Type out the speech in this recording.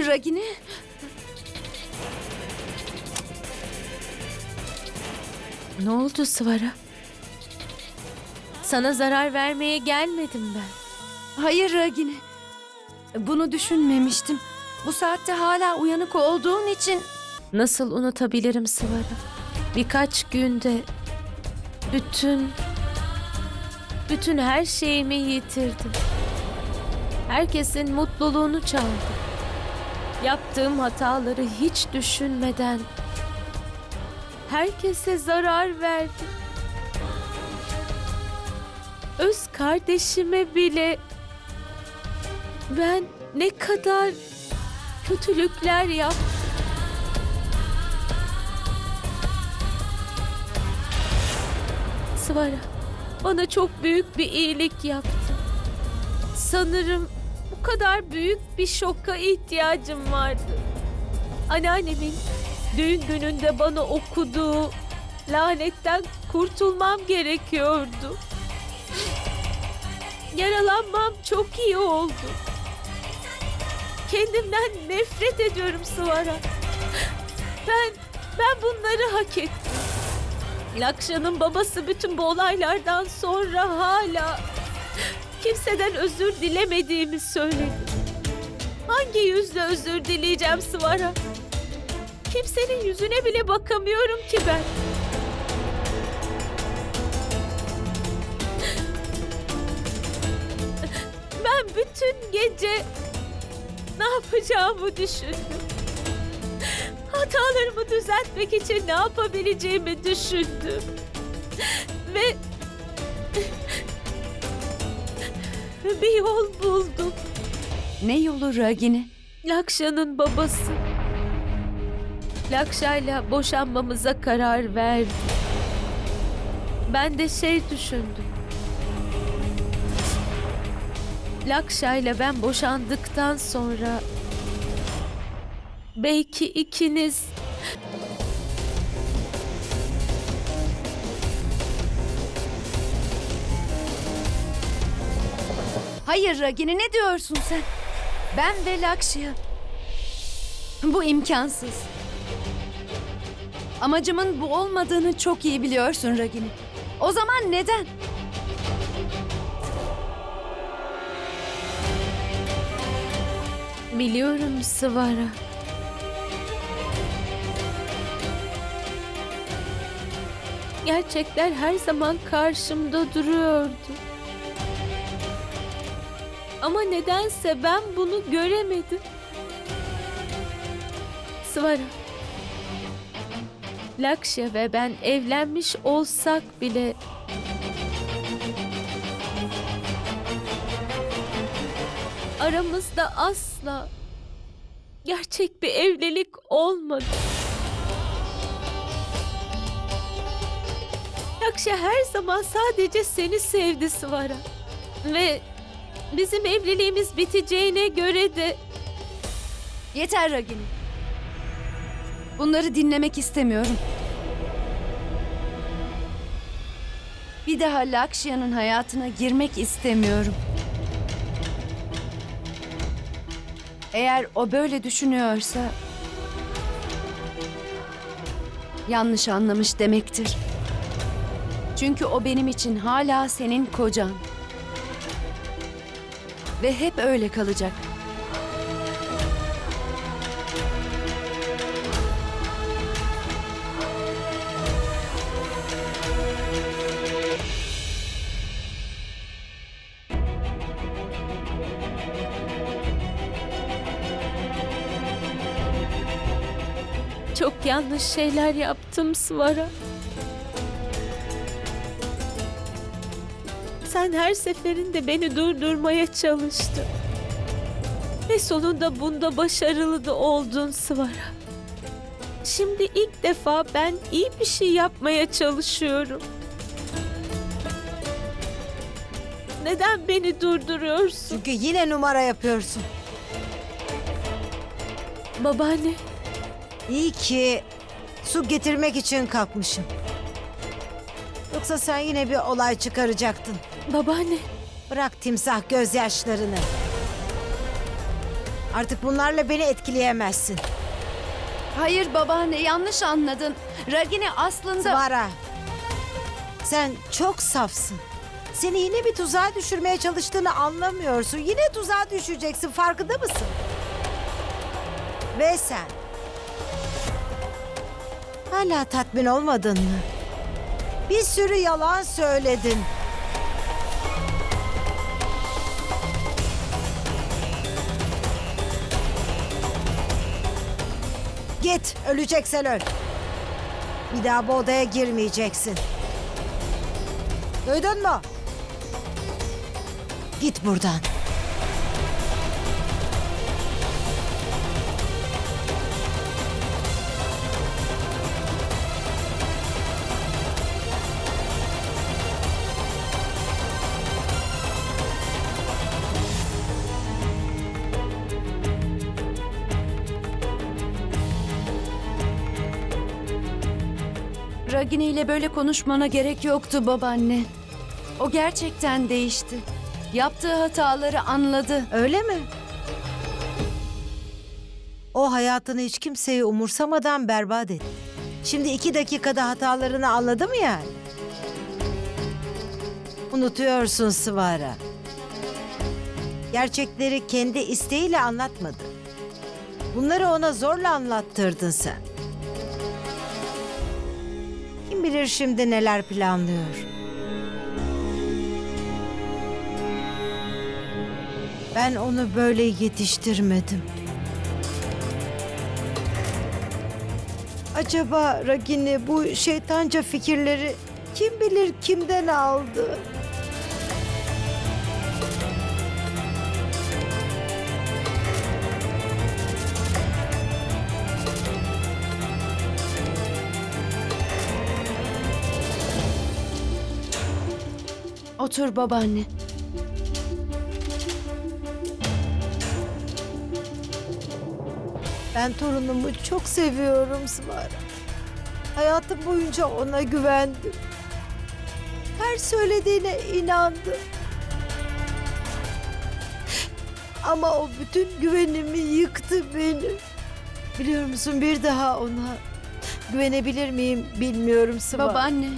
Ragini. Ne oldu Sıvara? Sana zarar vermeye gelmedim ben. Hayır Ragini. Bunu düşünmemiştim. Bu saatte hala uyanık olduğun için Nasıl unutabilirim Sıvara? Birkaç günde bütün bütün her şeyimi yitirdim. Herkesin mutluluğunu çaldım. Yaptığım hataları hiç düşünmeden herkese zarar verdim. Öz kardeşime bile ben ne kadar kötülükler yaptım. Svara, bana çok büyük bir iyilik yaptın. Sanırım bu kadar büyük bir şoka ihtiyacım vardı. Anneannemin düğün gününde bana okuduğu lanetten kurtulmam gerekiyordu. Yaralanmam çok iyi oldu. Kendimden nefret ediyorum Svara. Ben ben bunları hak ettim. Lakşa'nın babası bütün bu olaylardan sonra hala kimseden özür dilemediğimi söyledi. Hangi yüzle özür dileyeceğim Sıvara? Kimsenin yüzüne bile bakamıyorum ki ben. Ben bütün gece ne yapacağımı düşündüm. Hatalarımı düzeltmek için ne yapabileceğimi düşündüm. Ve bir yol buldum. ne yolu Ragini? Lakşa'nın babası. Lakşa'yla boşanmamıza karar verdi. Ben de şey düşündüm. Lakşa'yla ben boşandıktan sonra belki ikiniz Hayır Ragini ne diyorsun sen? Ben ve Lakşya. Bu imkansız. Amacımın bu olmadığını çok iyi biliyorsun Ragini. O zaman neden? biliyorum Sıvara. Gerçekler her zaman karşımda duruyordu. Ama nedense ben bunu göremedim. Sıvara. Lakşya ve ben evlenmiş olsak bile aramızda asla gerçek bir evlilik olmadı. Lakşa her zaman sadece seni sevdi Sıvara. Ve bizim evliliğimiz biteceğine göre de Yeter Ragini. Bunları dinlemek istemiyorum. Bir daha Lakshya'nın hayatına girmek istemiyorum. Eğer o böyle düşünüyorsa yanlış anlamış demektir. Çünkü o benim için hala senin kocan. Ve hep öyle kalacak. çok yanlış şeyler yaptım Sıvara. Sen her seferinde beni durdurmaya çalıştın. Ve sonunda bunda başarılı da oldun Sıvara. Şimdi ilk defa ben iyi bir şey yapmaya çalışıyorum. Neden beni durduruyorsun? Çünkü yine numara yapıyorsun. Babaanne, İyi ki su getirmek için kalkmışım. Yoksa sen yine bir olay çıkaracaktın. Babaanne. Bırak timsah gözyaşlarını. Artık bunlarla beni etkileyemezsin. Hayır babaanne yanlış anladın. Ragini aslında... Svara. Sen çok safsın. Seni yine bir tuzağa düşürmeye çalıştığını anlamıyorsun. Yine tuzağa düşeceksin. Farkında mısın? Ve sen hala tatmin olmadın mı? Bir sürü yalan söyledin. Git, öleceksen öl. Bir daha bu odaya girmeyeceksin. Duydun mu? Git buradan. Ragini ile böyle konuşmana gerek yoktu babaanne. O gerçekten değişti. Yaptığı hataları anladı. Öyle mi? O hayatını hiç kimseyi umursamadan berbat etti. Şimdi iki dakikada hatalarını anladı mı yani? Unutuyorsun Sıvara. Gerçekleri kendi isteğiyle anlatmadı. Bunları ona zorla anlattırdın sen. Kim bilir şimdi neler planlıyor. Ben onu böyle yetiştirmedim. Acaba Ragini bu şeytanca fikirleri kim bilir kimden aldı? Otur babaanne. Ben torunumu çok seviyorum Sıvara. Hayatım boyunca ona güvendim. Her söylediğine inandım. Ama o bütün güvenimi yıktı benim. Biliyor musun bir daha ona güvenebilir miyim bilmiyorum Sıvara. Babaanne.